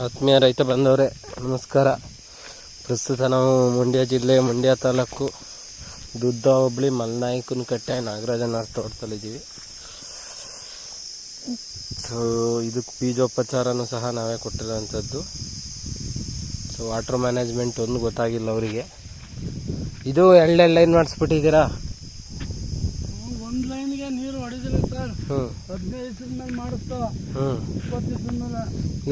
ಆತ್ಮೀಯ ರೈತ ಬಂದವರೇ ನಮಸ್ಕಾರ. ಪ್ರಸ್ತುತ ನಾವು ಮಂಡ್ಯ ಜಿಲ್ಲೆ, ಮಂಡ್ಯ ತಾಲೂಕು ದುದ್ದ ಹೋಬಳಿ ಮಲ್ನಾಯಕನ ಕಟ್ಟೆ ನಾಗರಾಜನ ತೋಟದಲ್ಲಿದ್ದೀವಿ ಸೊ ಇದಕ್ಕೆ ಬೀಜೋಪಚಾರನೂ ಸಹ ನಾವೇ ಕೊಟ್ಟಿರೋವಂಥದ್ದು. ಸೊ ವಾಟರ್ ಮ್ಯಾನೇಜ್ಮೆಂಟ್ ಒಂದು ಗೊತ್ತಾಗಿಲ್ಲ ಅವರಿಗೆ. ಇದು ಎಳ್ಳೆಳ್ಳು ಲೈನ್ ಮಾಡಿಸ್ಬಿಟ್ಟಿದ್ದೀರಾ ಒಂದು ಲೈನ್ಗೆ ನೀರು ಹೊಡಿದಿಲ್ಲ ಸರ್ ಹ್ಞೂ ಹದಿನೈದು ದಿವಸದ ಮೇಲೆ ಮಾಡಿಸ್ತಾ ಹ್ಞೂ ಇಪ್ಪತ್ತು ದಿವಸದ ಮೇಲೆ?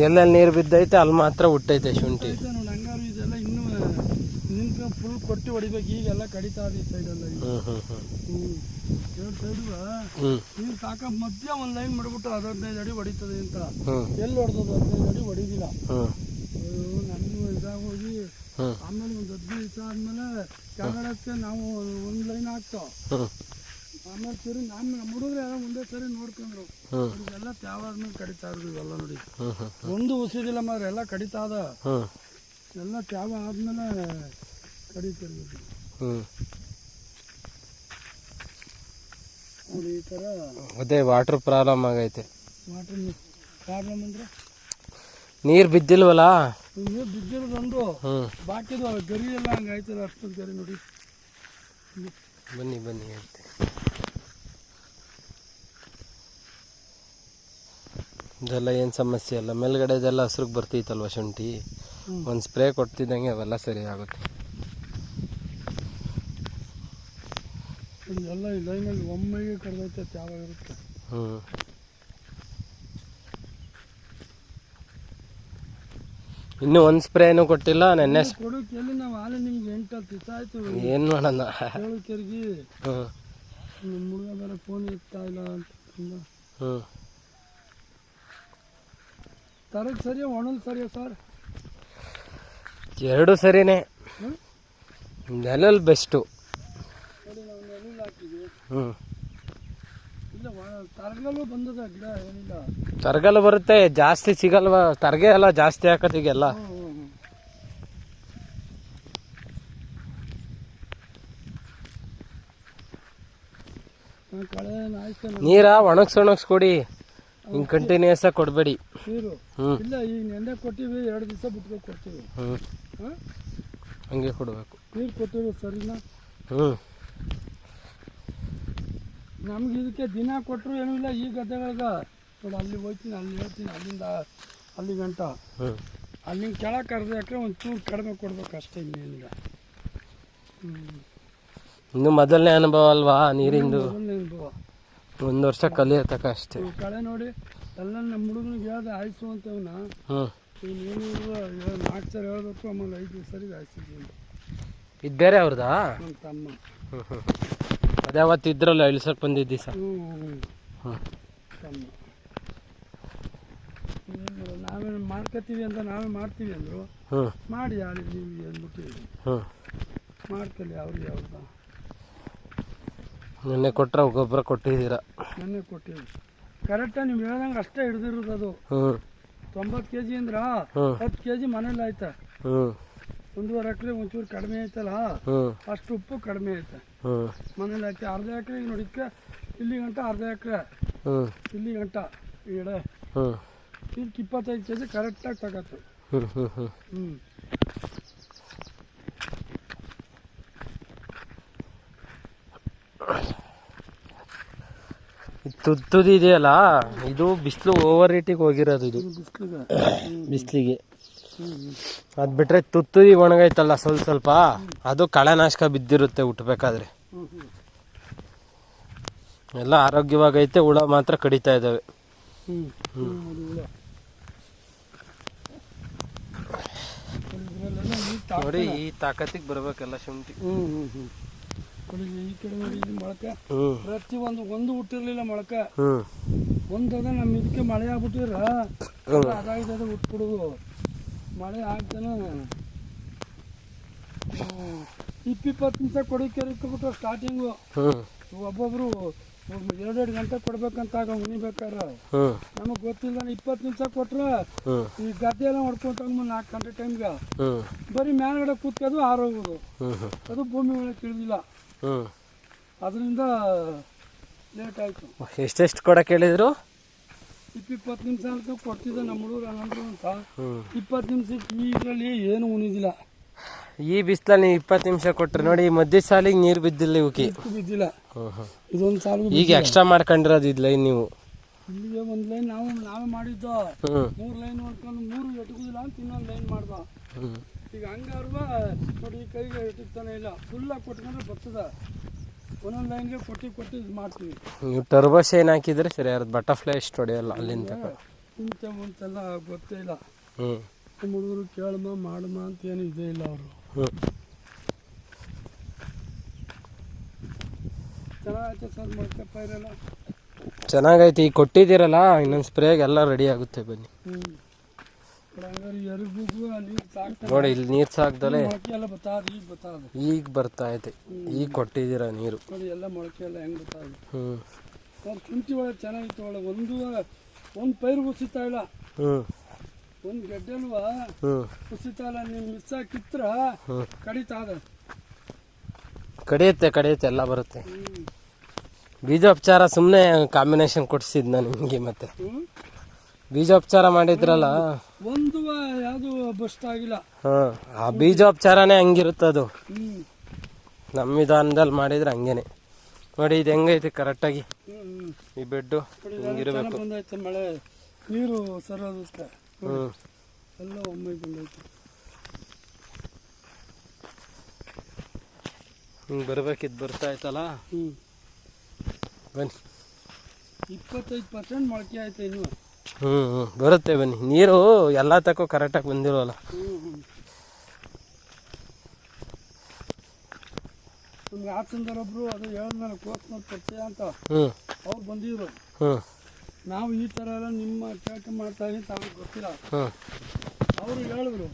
ಎಲ್ಲೆಲ್ಲಿ ನೀರು ಬಿದ್ದೈತೆ ಅಲ್ಲಿ ಮಾತ್ರ ಹುಟ್ಟೈತೆ ಶುಂಠಿ. ಐತೆ ನೋಡಿ ಹಂಗಾರು ಇದೆಲ್ಲ ಇನ್ನೂ ನಿಂತ್ಕೊಂಡು ಫುಲ್ ಕೊಟ್ಟು ಹೊಡಿಬೇಕು. ಈಗೆಲ್ಲ ಕಡಿತಾ ಇದೆ ಈ ಸೈಡೆಲ್ಲ ಈಗ. ಹ್ಞೂ ಹ್ಞೂ ಹ್ಞೂ ಹ್ಞೂ ಎರಡು ಸೈಡು ಹ್ಞೂ ನೀರು ಸಾಕ ಮಧ್ಯ ಒಂದು ಲೈನ್ ಮಾಡಿಬಿಟ್ಟು ಅದು ಹದಿನೈದು ಅಡಿ ಹೊಡಿತದೆ ಅಂತ. ಹ್ಞೂ ಎಲ್ಲಿ ಹೊಡೆದದು ಹದಿನೈದು ಅಡಿ ಹೊಡಿದಿಲ್ಲ. ಹ್ಞೂ ಅಯ್ಯೋ ನನಗೂ ಇದಾಗೋಗಿ. ಆಮೇಲೆ ಒಂದು ಹದಿನೈದು ದಿವಸ ಆದಮೇಲೆ ಕೆಳಗಡೆ ನಾವು ಒಂದು ಲೈನ್ ಹಾಕ್ತಾವ ಹ್ಞೂ ಆಮೇಲೆ ತಿರು ನಮ್ಮ ನಮ್ಮ ಹುಡುಗರು ಒಂದೇ ಸರಿ ನೋಡ್ಕೊಂಡ್ರು. ತ್ಯಾವಾದ ತ್ಯಾವಾದ್ಮೇಲೆ ಕಡಿತಾ ಇರೋದು ಇವೆಲ್ಲ ನೋಡಿ. ಒಂದು ಉಸಿದಿಲ್ಲ ಮಾತ್ರ ಎಲ್ಲ ಕಡಿತಾ ಅದ ಎಲ್ಲ ತ್ಯಾವ ಆದ್ಮೇಲೆ ಕಡಿತಿರ್ಬೇಕು ನೋಡಿ ಈ ಥರ ಅದೇ ವಾಟರ್ ಪ್ರಾಬ್ಲಮ್ ಆಗೈತೆ. ವಾಟರ್ ಪ್ರಾಬ್ಲಮ್ ಅಂದ್ರೆ? ನೀರು ಬಿದ್ದಿಲ್ವಲ್ಲ? ನೀರ್ ಬಿದ್ದಿರೋದೊಂದು ಬಾಕಿದು ಗರಿ ಎಲ್ಲ ಹಂಗೆ ಆಯ್ತದ ಅಷ್ಟೊಂದು ಗರಿ ನೋಡಿ. ಬನ್ನಿ ಬನ್ನಿ ಹೇಳ್ತೆ ಇದೆಲ್ಲ ಏನು ಸಮಸ್ಯೆ ಇಲ್ಲ. ಮೇಲ್ಗಡೆ ಇದೆಲ್ಲ ಹಸ್ರಿಗೆ ಬರ್ತೈತಲ್ವ ಶುಂಠಿ? ಒಂದು ಸ್ಪ್ರೇ ಕೊಡ್ತಿದ್ದಂಗೆ ಅವೆಲ್ಲ ಸರಿ ಆಗುತ್ತೆ. ಎಲ್ಲ ಈ ಲೈನಲ್ಲಿ ಒಮ್ಮೆಗೆ ಕಡ್ದೈತೆ ಯಾವಾಗ ಇರುತ್ತೆ? ಹ್ಞೂ ಇನ್ನೂ ಒಂದು ಸ್ಪ್ರೇನೂ ಕೊಟ್ಟಿಲ್ಲ ನೆನ್ನೆ ಕೊಡೋಕೆ ಎಲ್ಲಿ ನಾವು ಹಾಲೆ ನಿಮ್ಗೆ ಎಂಟು ಹತ್ತು ದಿವಸ ಆಯ್ತು. ಏನು ಮಾಡೋಣ? ಹೇಳು ತಿರುಗಿ. ಹ್ಞೂ ನಿಮ್ಮ ಹುಡುಗ ಬೇರೆ ಫೋನ್ ಇರ್ತಾ ಇಲ್ಲ. ಹ್ಞೂ ತರಕ್ಕೆ ಸರಿಯಾ ಒಣಲ್ ಸರಿಯಾ ಸರ್. ಎರಡು ಸರಿನೇ? ನೆಲಲ್ಲಿ ಬೆಸ್ಟು. ಹ್ಞೂ ಬರುತ್ತೆ ಜಾಸ್ತಿ ಸಿಗಲ್ವ? ತರಗೆ ಎಲ್ಲ ಜಾಸ್ತಿ ಹಾಕತ್ ಈಗೆಲ್ಲ. ನೀರ? ಒಣಗ್ಸ್ ಒಣಗ್ಸ್ ಕೊಡಿ. ಹಿಂಗೆ ಕಂಟಿನ್ಯೂಸ್ ಆಗಿ ಕೊಡಬೇಡಿ. ನೀರು ಹ್ಞೂ ಇಲ್ಲ ಈಗ ನೆನ್ನೆ ಕೊಟ್ಟಿವಿ ಎರಡು ದಿವಸ ಬಿಟ್ಕೊಂಡು ಕೊಡ್ತೀವಿ. ಹ್ಞೂ ಹಾಂ? ಹಂಗೆ ಕೊಡಬೇಕು. ನೀರು ಕೊಟ್ಟಿವಿ ಸರಿನಾ? ಹ್ಞೂ ನಮ್ಗೆ ಇದಕ್ಕೆ ದಿನ ಕೊಟ್ಟರು ಏನೂ ಇಲ್ಲ ಈ ಗದ್ದೆಗಳಿಗೆ. ನೋಡಿ ಅಲ್ಲಿ ಹೋಗ್ತೀನಿ ಅಲ್ಲಿ ಹೇಳ್ತೀನಿ ಅಲ್ಲಿಂದ ಅಲ್ಲಿ ಗಂಟ ಹ್ಞೂ ಅಲ್ಲಿಂದ ಕೆಳಗೆ ಕರೆದು ಯಾಕೆ ಒಂದು ಚೂರು ಕಡಿಮೆ ಕೊಡ್ಬೇಕು ಅಷ್ಟೇ ಇನ್ನೇನಿಲ್ಲ. ಹ್ಞೂ ಇನ್ನು ಮೊದಲನೇ ಅನುಭವ ಅಲ್ವಾ ನೀರಿಂದು? ಒಂದು ವರ್ಷ ಕಲಿಯತಕ್ಕ ಅಷ್ಟೇ. ಕಳೆ ನೋಡಿ ಎಲ್ಲ ನಮ್ಮ ಹುಡುಗನಿಗೆ ಹೇಳ್ದೆ ಆಯ್ಸು ಅಂತವನ್ನ ಹ್ಞೂ ನಾಲ್ಕು ಸರಿ ಹೇಳ್ಬೇಕು ಆಮೇಲೆ ಐದು ಸರಿಗೆ ಆಯ್ಸಿದ್ದೀನಿ ಇದು ಬೇರೆ ಅವ್ರದಾ? ನಮ್ಮ ತಮ್ಮ. ಹ್ಞೂ ಹ್ಞೂ ಅದೇ ಅವತ್ತು ಇದ್ರಲ್ಲ ಇಳಿಸಕ್ ಬಂದಿದ್ದಿ ಸರ್. ಹ್ಞೂ ತಮ್ಮ. ನಾವೇನು ಮಾಡ್ಕೋತೀವಿ ಅಂತ ನಾವೇ ಮಾಡ್ತೀವಿ ಅಂದರು. ಹ್ಞೂ ಮಾಡಿ ಯಾರು ನೀವು ಅಂದ್ಬಿಟ್ಟು ಹ್ಞೂ ಮಾಡ್ಕೊಳ್ಳಿ ಅವ್ರಿಗೆ ಯಾವ್ದು ನಿನ್ನೆ ಕೊಟ್ಟರೆ ಗೊಬ್ಬರ ಕೊಟ್ಟಿದ್ದೀರಾ. ನೆನ್ನೆ ಕೊಟ್ಟಿದ್ದೀನಿ ಕರೆಕ್ಟಾಗಿ ನೀವು ಹೇಳ್ದಂಗೆ ಅಷ್ಟೇ ಹಿಡ್ದಿರೋದು ಅದು. ಹ್ಞೂ ತೊಂಬತ್ತು ಕೆ ಜಿ ಅಂದ್ರ ಹತ್ತು ಕೆ ಜಿ ಮನೇಲಿ ಆಯ್ತಾ? ಹ್ಞೂ ಒಂದೂವರೆ ಎಕರೆ ಒಂಚೂರು ಕಡಿಮೆ ಆಯ್ತಲ್ಲ ಹ್ಞೂ ಅಷ್ಟು ಉಪ್ಪು ಕಡಿಮೆ ಐತೆ. ಹ್ಞೂ ಮನೇಲಿ ಆಯ್ತು? ಅರ್ಧ ಎಕರೆ ನೋಡಿದ್ಕೆ ಇಲ್ಲಿ ಗಂಟ ಅರ್ಧ ಎಕರೆ. ಹ್ಞೂ ಇಲ್ಲಿ ಗಂಟ ಇಡ ಹ್ಞೂ ಇದಕ್ಕೆ ಇಪ್ಪತ್ತೈದು ಕೆ ಜಿ ಕರೆಕ್ಟಾಗಿ ತಗತ್ತು ಹ್ಞೂ ಹ್ಞೂ ಹ್ಞೂ ಹ್ಞೂ ತುತ್ತುದು ಇದೆಯಲ್ಲ, ಇದು ಬಿಸಿಲು ಓವರ್ ರೇಟಿಗೆ ಹೋಗಿರೋದು ಇದು. ಬಿಸಿಲಿಗೆ. ಅದು ಬಿಟ್ಟರೆ ತುತ್ತುದಿ ಒಣಗೈತಲ್ಲ ಸ್ವಲ್ಪ ಸ್ವಲ್ಪ, ಅದು ಕಳೆನಾಶಕ ಬಿದ್ದಿರುತ್ತೆ ಹ್ಞೂ ಎಲ್ಲ ಆರೋಗ್ಯವಾಗೈತೆ, ಹುಳ ಮಾತ್ರ ಕಡಿತಾ ಇದ್ದಾವೆ ನೋಡಿ, ಈ ತಾಕತ್ತಿಗೆ ಬರ್ಬೇಕಲ್ಲ ಶುಂಠಿ. ಈ ಕಡೆ ನೋಡಿ ಇದು ಮೊಳಕೆ. ಪ್ರತಿ ಒಂದು ಒಂದು ಹುಟ್ಟಿರ್ಲಿಲ್ಲ ಮೊಳಕ. ಹ್ಞೂ ಒಂದು ಅದ ನಮ್ಮ ಇದಕ್ಕೆ ಮಳೆ ಆಗ್ಬಿಟ್ಟಿರ ಅದಾಗಿದೆ ಹುಟ್ಬಿಡುದು ಮಳೆ ಆಗ್ತಾನೆ. ಇಪ್ಪಿಪ್ಪತ್ತು ನಿಮಿಷ ಕೊಡೋಕೆ ಇಟ್ಕೊಬಿಟ್ಟು ಸ್ಟಾರ್ಟಿಂಗು ಒಬ್ಬೊಬ್ರು ಎರಡೆರಡು ಗಂಟೆ ಕೊಡ್ಬೇಕಂತ ಆಗ ಉಣಿಬೇಕಾರ ನಮಗೆ ಗೊತ್ತಿಲ್ಲ ಇಪ್ಪತ್ತು ನಿಮಿಷ ಕೊಟ್ರ ಈ ಗದ್ದೆ ಎಲ್ಲ ಹೊಡ್ಕೊಂತ ನಾಲ್ಕು ಗಂಟೆ ಟೈಮ್ಗೆ ಬರೀ ಮೇಲ್ಗಡೆ ಕೂತ್ಕೋದು ಆರೋಗೋದು ಅದು ಭೂಮಿ ಒಳಗೆ ತಿಳಿದಿಲ್ಲ. ಅದರಿಂದ ಲೇಟ್ ಆಯಿತು. ಎಷ್ಟೆಷ್ಟು ಕೊಡಕ್ಕೆ ಹೇಳಿದ್ರು? ಇಪ್ಪ ಇಪ್ಪತ್ತು ನಿಮಿಷ ಅಂತ ಕೊಡ್ತಿದ್ದೆ ನಮ್ಮ ಹುಡುಗರು ಹಂಗಂದ್ರು ಅಂತ. ಇಪ್ಪತ್ತು ನಿಮಿಷ ಈ ಇದರಲ್ಲಿ ಏನು ಉಣಿದಿಲ್ಲ. ಈ ಬಿಸಿಲಲ್ಲಿ ಇಪ್ಪತ್ತು ನಿಮಿಷ ಕೊಟ್ರೆ ನೋಡಿ ಮಧ್ಯ ಸಾಲಿಗೆ ನೀರು ಬಿದ್ದಿಲ್ಲ ಇವಕ್ಕೆ. ಬಿದ್ದಿಲ್ಲ. ಇದೊಂದು ಸಾಲು ಈಗ ಎಕ್ಸ್ಟ್ರಾ ಮಾಡ್ಕೊಂಡಿರೋದು ಇದು ಲೈನ್ ನೀವು. ಇಲ್ಲಿಗೆ ಒಂದು ಲೈನ್ ನಾವು ನಾವೇ ಮಾಡಿದ್ದು. ಮೂರು ಲೈನ್ ಮಾಡ್ಕೊಂಡು ಮೂರು ಎಟುಗುದಿಲ್ಲ ಅಂತ ಇನ್ನೊಂದು ಲೈನ್ ಮಾಡ್ದ. ಈಗ ಹಂಗಾರುವ ನೋಡಿ ಈ ಕೈಗೆ ಇಟ್ಟಿರ್ತಾನೆ ಇಲ್ಲ. ಫುಲ್ಲಾಗಿ ಕೊಟ್ಕೊಂಡ್ರೆ ಬರ್ತದೆ. ಒಂದೊಂದು ಲೈನ್ಗೆ ಕೊಟ್ಟು ಕೊಟ್ಟು ಇದು ಮಾಡ್ತೀವಿ. ನೀವು ಟರ್ಬೋ ಶೈನ್ ಹಾಕಿದ್ರೆ ಸರಿ ಯಾರು ಬಟರ್ಫ್ಲೈ ಎಷ್ಟು ಹೊಡೆಯಲ್ಲ ಅಲ್ಲಿಂದ ಮುಂಚೆ ಮುಂಚೆಲ್ಲ ಗೊತ್ತೇ ಇಲ್ಲ. ಹ್ಞೂ ನಮ್ಮ ಹುಡುಗರು ಕೇಳಮ್ಮ ಮಾಡಮ್ಮ ಅಂತ ಏನು ಇದೇ ಇಲ್ಲ ಅವರು. ಚೆನ್ನಾಗೈತೆ ಸರ್ ಮೊಳಕೆ ಪೈರೆಲ್ಲ ಚೆನ್ನಾಗೈತೆ ಈಗ ಕೊಟ್ಟಿದ್ದೀರಲ್ಲ ಇನ್ನೊಂದು ಸ್ಪ್ರೇಗೆ ಎಲ್ಲ ರೆಡಿ ಆಗುತ್ತೆ ಬನ್ನಿ. ಹ್ಞೂ ಹಂಗಾರೆ ಎರುಗುಗೂ ನೀರು ಸಾಕ್ತಾರೆ ನೋಡಿ ಇಲ್ಲಿ ನೀರು ಸಾಕ್ದಲೆ ಈಗ ಬರ್ತಾ ಐತೆ ಈಗ ಕೊಟ್ಟಿದ್ದೀರ ನೀರು? ಎಲ್ಲ ಮೊಳಕೆ ಎಲ್ಲ ಹೆಂಗೆ ಬತ್ತಾದ ಹ್ಞೂ ಶುಂಠಿ ಒಳಗೆ ಚೆನ್ನಾಗಿತ್ತು ಒಳಗೆ. ಒಂದು ಒಂದು ಪೈರು ಕುಸಿತಾ ಇಲ್ಲ. ಹ್ಞೂ ಒಂದು ಗೆಡ್ಡೆಲ್ವ ಕುಸಿತಾ ಇಲ್ಲ. ನೀವು ಮಿಸ್ ಕಿತ್ರ ಹ್ಞೂ ಕಡಿತಾದ ಕಡಿಯುತ್ತೆ ಕಡಿಯುತ್ತೆ ಎಲ್ಲ ಬರುತ್ತೆ. ಬೀಜೋಪಚಾರ ಸುಮ್ಮನೆ ಕಾಂಬಿನೇಷನ್ ಕೊಡ್ಸಿದ್ ನಾನು ನಿಮಗೆ ಮತ್ತೆ? ಬೀಜೋಪಚಾರ ಮಾಡಿದ್ರಲ್ಲ? ಒಂದು ಯಾವುದು ಬಸ್ಟ್ ಆಗಿಲ್ಲ. ಹಾಂ ಆ ಬೀಜೋಪಚಾರನೇ ಹಂಗಿರುತ್ತೆ ಅದು. ಹ್ಞೂ ನಮ್ಮ ವಿಧಾನದಲ್ಲಿ ಮಾಡಿದ್ರೆ ಹಂಗೇನೆ. ನೋಡಿ ಇದು ಹೆಂಗೈತೆ ಕರೆಕ್ಟಾಗಿ. ಈ ಬೆಡ್ಡು ಹಿಂಗಿರ್ಬೇಕು. ಮಳೆ. ನೀರು ಸರೋದಕ್ಕೆ ಹ್ಞೂ ಎಲ್ಲ ಒಮ್ಮೆ ಬಂದೈತೆ. ಹಿಂಗೆ ಬರ್ಬೇಕಿದ್ ಬರ್ತಾ ಐತಲ್ಲ? ಹ್ಞೂ ಬನ್ನಿ. ಇಪ್ಪತ್ತೈದು ಪರ್ಸೆಂಟ್ ಮೊಳಕೆ ಆಯ್ತು ಇನ್ನು. ಹ್ಞೂ ಬರುತ್ತೆ ಬನ್ನಿ. ನೀರು ಎಲ್ಲ ತಕ್ಕೂ ಕರೆಕ್ಟಾಗಿ ಬಂದಿರೋಲ್ಲ. ನಿಮ್ಗೆ ಹಾಸನದವರೊಬ್ರು ಅದು ಹೇಳಿದ್ಮೇಲೆ ಕೋಸ್ಮಲ್ ಪರಿಚಯ ಅಂತ ಹ್ಞೂ ಅವ್ರು ಬಂದಿದ್ರು. ನಾವು ಈ ಥರ ಎಲ್ಲ ನಿಮ್ಮ ಕೇಳ್ಕ ಮಾಡ್ತಾ ಇದೀವಿ ಅಂತ ಗೊತ್ತಿಲ್ಲ. ಅವರು ಹೇಳಿದ್ರು.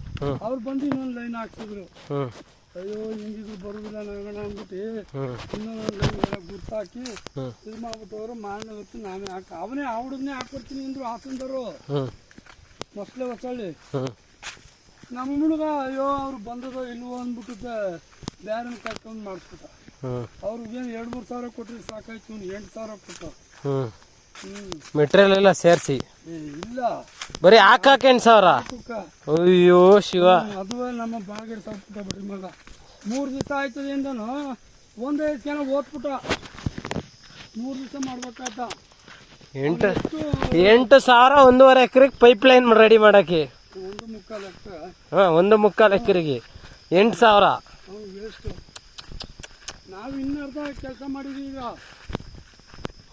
ಅವ್ರು ಬಂದು ಇನ್ನೊಂದು ಲೈನ್ ಹಾಕ್ಸಿದ್ರು. ಅಯ್ಯೋ ಹಿಂಗಿದ್ರು ಬರುದಿಲ್ಲ ನಾಗಣ ಅಂದ್ಬಿಟ್ಟು ಇನ್ನೊಂದು ಲೈನ್ ಗುರ್ತಾಕಿ ಇದು ಮಾಡ್ಬಿಟ್ಟು ಅವರು ಮಾರನೇ ಹೊತ್ತು ನಾನೇ ಹಾಕ ಅವನೇ ಆ ಹುಡುಗನೇ ಹಾಕ್ಕೊಡ್ತೀನಿ ಅಂದ್ರು ಹಾಸಂದರು ಮೊಸಳೆ ಹೊಸಳ್ಳಿ. ನಮ್ಮ ಹುಡುಗ ಅಯ್ಯೋ ಅವ್ರು ಬಂದದೋ ಇಲ್ವೋ ಅಂದ್ಬಿಟ್ಟು ಬೇರೆ ಕರ್ಕೊಂಡು ಮಾಡಿಸ್ಬಿಟ್ಟ. ಅವ್ರಿಗೆ ಏನು ಎರಡು ಮೂರು ಸಾವಿರ ಕೊಟ್ಟರೆ ಸಾಕಾಯ್ತು ಇವ್ನು ಎಂಟು ಸಾವಿರ ಕೊಟ್ಟ. ಮೆಟೀರಿಯಲ್ ಎಲ್ಲ ಸೇರಿಸಿ. ಇಲ್ಲ. ಬರೀ ಹಾಕಾಕ ಎಂಟು ಸಾವಿರ? ಅಯ್ಯೋ ಶಿವ. ಅದು ನಮ್ಮ ಬಾಗಿಲು ಸಾಕ್ಬಿಟ್ಟ ಬಿಡ್ರಿ ಮಗ. ಮೂರು ದಿವಸ ಆಯ್ತದಿಂದನು ಒಂದೈದು ಜನ ಓದ್ಬಿಟ್ಟ ಮೂರು ದಿವಸ ಮಾಡ್ಬೇಕಾಯ್ತ. ಎಂಟು ಎಂಟು ಸಾವಿರ ಒಂದೂವರೆ ಎಕರೆಗೆ ಪೈಪ್ ಲೈನ್ ರೆಡಿ ಮಾಡಕ್ಕೆ. ಒಂದು ಮುಕ್ಕಾಲು ಹಾಂ ಒಂದು ಮುಕ್ಕಾಲು ಎಕರೆಗೆ. ಎಂಟು ಸಾವಿರ. ನಾವು ವೇಸ್ಟು ನಾವು ಇನ್ನರ್ಧ ಕೆಲಸ ಮಾಡಿದ್ವಿ ಈಗ.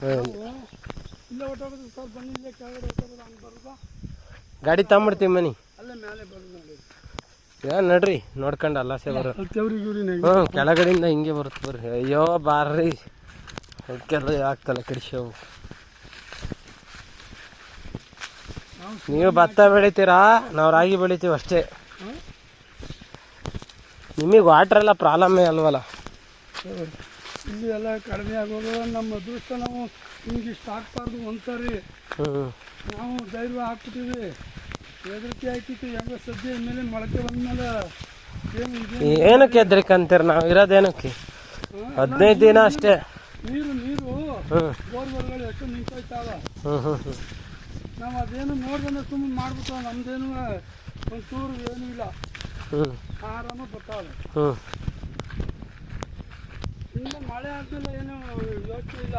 ಹ್ಮ್. ನಾವು ಇಲ್ಲೇ ಹೊಟ್ಟೋಗೋದು ಸರ್ ಬನ್ನಿ ಇಲ್ಲೇ ಕೆಳಗಡೆ ಹೊಟ್ಟೋಗೋದು ಹಂಗೆ ಬರೋದಾ ಗಾಡಿ ತಗೊಂಬಿಡ್ತೀವಿ ಮನಿ. ಅಲ್ಲೇ ಮೇಲೆ ನೋಡಿ. ಏ ನಡ್ರಿ ನೋಡ್ಕೊಂಡು ಅಲ್ಲ ಬರೋ ಗಿವ್ರಿನ ಹ್ಞೂ ಕೆಳಗಡೆಯಿಂದ ಹಿಂಗೆ ಬರುತ್ತೆ ಬರ್ರಿ. ಅಯ್ಯೋ ಬಾರ್ರಿ. ಕೆಲ ಆಗ್ತಲ್ಲ ಕಡಿಸವು ನೀವು ಭತ್ತ ಬೆಳಿತೀರಾ? ನಾವು ರಾಗಿ ಬೆಳಿತೀವಿ ಅಷ್ಟೇ. ನಿಮಗೆ ವಾಟ್ರ್ ಎಲ್ಲ ಪ್ರಾಬ್ಲಮ್ಮೇ ಅಲ್ವಲ್ಲ? ಇಲ್ಲಿ ಎಲ್ಲ ಕಡಿಮೆ ಆಗೋದು ನಮ್ಮ ಅದೃಷ್ಟ ನಾವು ಹಿಂಗೆ ಇಷ್ಟ ಹಾಕ್ಬಾರ್ದು ಒಂದ್ಸರಿ ನಾವು ಧೈರ್ಯ ಹಾಕ್ಬಿಟ್ಟಿವಿ ಹೆದರಿಕೆ ಆಯ್ತಿತ್ತು ಹೆಂಗ ಸದ್ಯ ಮೇಲೆ ಮೊಳಕೆ ಬಂದ್ಮೇಲೆ ಏನು ಇದೆ? ಏನಕ್ಕೆ ಹೆದ್ರಿಕಂತೀರ ನಾವು? ಇರೋದೇನಕ್ಕೆ ಹದಿನೈದು ದಿನ ಅಷ್ಟೇ. ನೀರು ನೀರು ಬೋರ್ವೆಲ್ಗಳು ಎಷ್ಟು ನಿಂತೋಯ್ತಾವ. ನಾವು ಅದೇನು ನೋಡ್ದೆ ಸುಮ್ಮನೆ ಮಾಡ್ಬಿಟ್ಟು ನಮ್ದೇನು ಒಂಚೂರು ಏನೂ ಇಲ್ಲ. ಆರಾಮ ಬರ್ತಾವೆ ಇನ್ನು ಮಳೆ ಆಗ್ತಿಲ್ಲ ಏನು ಯೋಚನೆ ಇಲ್ಲ.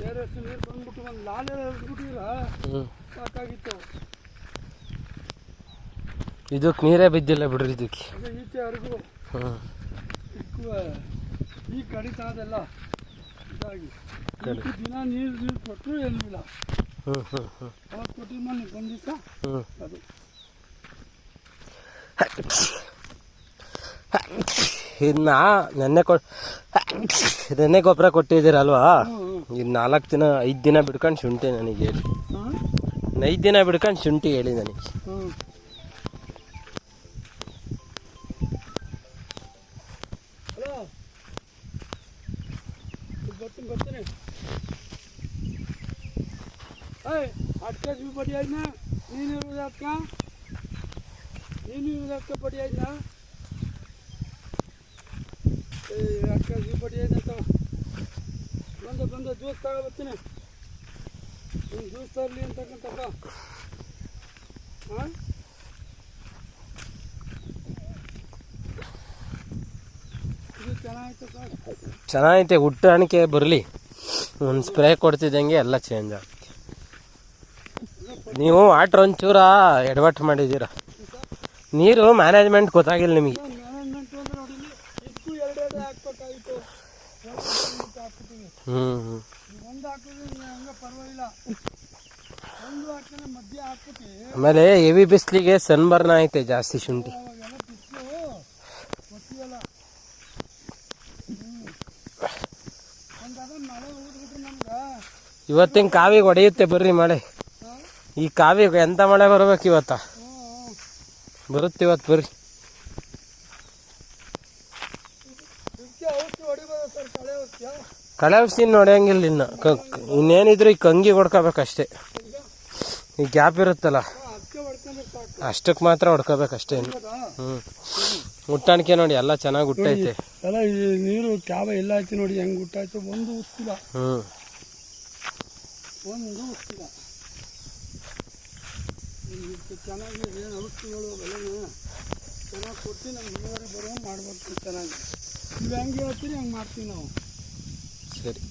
ಬೇರೆ ನೀರು ಬಂದ್ಬಿಟ್ಟು ಒಂದು ಲಾಲೆ ಬಿಟ್ಟಿಲ್ಲ ಸಾಕಾಗಿತ್ತು. ಇದಕ್ಕೆ ನೀರೇ ಬಿದ್ದಿಲ್ಲ ಬಿಡ್ರಿ ಇದಕ್ಕೆ. ಅದೇ ಈಚೆ ಅರಿವು ಈ ಕಡಿತ ಅದೆಲ್ಲ ಇದಾಗಿ. ದಿನ ನೀರು ನೀರು ಕೊಟ್ಟರು ಏನಿಲ್ಲ ಹ್ಞೂ ಹ್ಞೂ ಹ್ಞೂ ಅವತ್ತು ಕೊಟ್ಟಿದ್ದು ಮನೆ ಒಂದು ದಿವಸ ಹ್ಞೂ ಅದು. ಇದನ್ನ ನೆನ್ನೆ ಕೊ ನೆನ್ನೆ ಗೊಬ್ಬರ ಕೊಟ್ಟಿದ್ದೀರಲ್ವಾ? ಇದು ನಾಲ್ಕು ದಿನ ಐದು ದಿನ ಬಿಡ್ಕೊಂಡು ಶುಂಠಿ ನನಗೆ ಹೇಳಿ. ಹಾಂ? ಐದು ದಿನ ಬಿಡ್ಕೊಂಡು ಶುಂಠಿ ಹೇಳಿ ನನಗೆ. ಬರ್ತೀನಿ ಬರ್ತೀನಿ ಏಯ್ ಹತ್ತು ಕೆ ಜಿ ಬಡ್ಡಿ ಆಯ್ತಾ? ನೀನು ಇರೋದು ಅಕ್ಕ ನೀನು ಇರೋದು ಅಕ್ಕ ಬಡ್ಡಿ ಆಯ್ತಾ? ಏಯ್ ಹತ್ತು ಬಿ ಜಿ ಬಂದು ಆಯ್ತಾ ಬಂದ ಬಂದ ಜ್ಯೂಸ್ ತಗೋ ಬರ್ತೀನಿ. ನೀನು ಜ್ಯೂಸ್ ತರಲಿ ಅಂತಕ್ಕಂಥ ಹಾಂ ಇದು ಚೆನ್ನಾಗಿತ್ತು ಸರ್ ಚೆನ್ನಾಗೈತೆ, ಹುಟ್ಟಾಣಿಕೆ ಬರಲಿ. ಒಂದು ಸ್ಪ್ರೇ ಕೊಡ್ತಿದ್ದಂಗೆ ಎಲ್ಲ ಚೇಂಜ್ ಆಗುತ್ತೆ. ನೀವು ವಾಟ್ರ್ ಒಂಚೂರ ಎಡವಟ್ಟು ಮಾಡಿದ್ದೀರ? ನೀರು ಮ್ಯಾನೇಜ್ಮೆಂಟ್ ಗೊತ್ತಾಗಿಲ್ಲ ನಿಮಗೆ. ಹ್ಞೂ ಹ್ಞೂ ಆಮೇಲೆ ಹೆವಿ ಬಿಸಿಲಿಗೆ ಸನ್ಬರ್ನ್ ಐತೆ ಜಾಸ್ತಿ ಶುಂಠಿ ಅವಾಗೆಲ್ಲ ಬಿಸಿಲು ಗೊತ್ತಿಲ್ಲ ಹ್ಞೂ ಒಂದು ಅದ ಮಳೆ ಊದ್ಬಿಟ್ರೆ ನಮ್ಗೆ ಇವತ್ತಿನ ಕಾವಿಗೆ ಹೊಡೆಯುತ್ತೆ ಬರ್ರಿ ಮಳೆ. ಈ ಕಾವಿಗೆ ಎಂತ ಮಳೆ ಬರ್ಬೇಕು ಇವತ್ತ? ಬರುತ್ತೆ ಇವತ್ತು ಬರ್ರಿ. ಕಳೆ ಔಷಧಿ ನೋಡಂಗಿಲ್ಲ ಇನ್ನು. ಇನ್ನೇನಿದ್ರು ಈ ಕಂಗಿ ಹೊಡ್ಕೋಬೇಕಷ್ಟೇ. ಈ ಗ್ಯಾಪ್ ಇರುತ್ತಲ್ಲ? ಅಷ್ಟಕ್ಕೆ ಮಾತ್ರ ಹೊಡ್ಕೋಬೇಕಷ್ಟೇ ಹ್ಞೂ ಮುಟ್ಟಾಣಿಕೆ ನೋಡಿ ಎಲ್ಲ ಚೆನ್ನಾಗಿ ಹುಟ್ಟೈತೆ. ನೀರು ಕ್ಯಾವ ಎಲ್ಲ ನೋಡಿ ಹೆಂಗೆ ಹುಟ್ಟಾಯ್ತು ಒಂದು ಹ್ಞೂ ಒಂದು ಉತ್ತಿಲ್ಲ ನಿಮ್ಗೆ ಚೆನ್ನಾಗಿ ಏನು ಔಷಧಿಗಳು ಚೆನ್ನಾಗಿ ಕೊಟ್ಟು ನಮ್ಮ ಇಳುವರಿ ಬರೋ ಮಾಡ್ಬೇಕು ಚೆನ್ನಾಗಿ ನೀವು ಹೆಂಗೆ ಹೇಳ್ತೀರಿ ಹಂಗೆ ಮಾಡ್ತೀವಿ ನಾವು ಸರಿ.